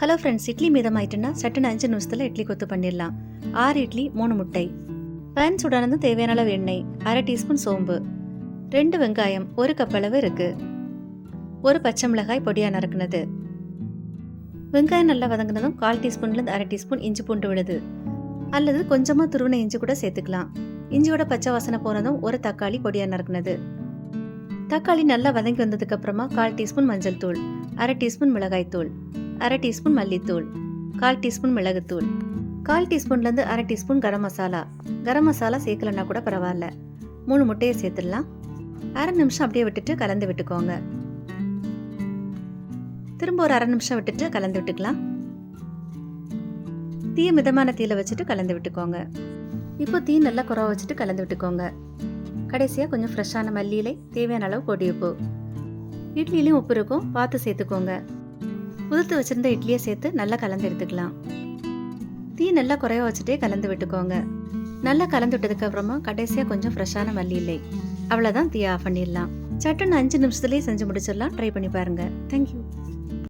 Hello friends idli மீதமாயிட்டுன்னா சட்டுன்னு அஞ்சு நிமிஷத்தில் இட்லி கொத்து பண்ணிடலாம். ஆறு இட்லி மூணு முட்டை. பேன் சூடானதும் தேவையான அளவு எண்ணெய் அரை டீஸ்பூன் சோம்பு. ரெண்டு வெங்காயம் ஒரு கப் அளவு இருக்கு. ஒரு பச்சை மிளகாய் பொடியாக நறுக்குனது. வெங்காயம் நல்லா வதங்கினதும் கால் டீஸ்பூன்லேருந்து அரை டீஸ்பூன் இஞ்சி பூண்டு விழுது. அல்லது கொஞ்சமாக துருவின இஞ்சி கூட சேர்த்துக்கலாம். இஞ்சியோட பச்சை வாசனை போனதும் ஒரு தக்காளி பொடியாக நறுக்குனது. தக்காளி நல்லா வதங்கி வந்ததுக்கு அப்புறமா கால் டீஸ்பூன் மஞ்சள் தூள் அரை டீஸ்பூன் மிளகாய் தூள். அரை டீஸ்பூன் மல்லித்தூள் கால் டீஸ்பூன் மிளகுத்தூள். கால் டீஸ்பூன்லேருந்து அரை டீஸ்பூன் கரம் மசாலா. கரம் மசாலா சேர்க்கலன்னா கூட பரவாயில்ல. மூணு முட்டையை சேர்த்துடலாம். அரை நிமிஷம் அப்படியே விட்டுட்டு கலந்து விட்டுக்கோங்க. திரும்ப ஒரு அரை நிமிஷம் விட்டுட்டு கலந்து விட்டுக்கலாம். தீய மிதமான தீயில வச்சுட்டு கலந்து விட்டுக்கோங்க. இப்போ தீ நல்லா குறவ வச்சுட்டு கலந்து விட்டுக்கோங்க. கடைசியாக கொஞ்சம் ஃப்ரெஷ்ஷான மல்லியிலை தேவையான அளவு கொடி உப்பு இட்லிலையும் உப்பு இருக்கும். பார்த்து சேர்த்துக்கோங்க. உதிர்த்து வச்சிருந்த இட்லியை சேர்த்து நல்லா கலந்து எடுத்துக்கலாம். தீ நல்லா குறைய வச்சுட்டே கலந்து விட்டுக்கோங்க. நல்லா கலந்து விட்டதுக்கு அப்புறமா கடைசியாக கொஞ்சம் ஃப்ரெஷ்ஷான மல்லி இல்லை அவ்வளோதான் தீயை ஆஃப் பண்ணிடலாம். சட்டுன்னு அஞ்சு நிமிஷத்துலேயே செஞ்சு முடிச்சிடலாம். ட்ரை பண்ணி பாருங்க. தேங்க்யூ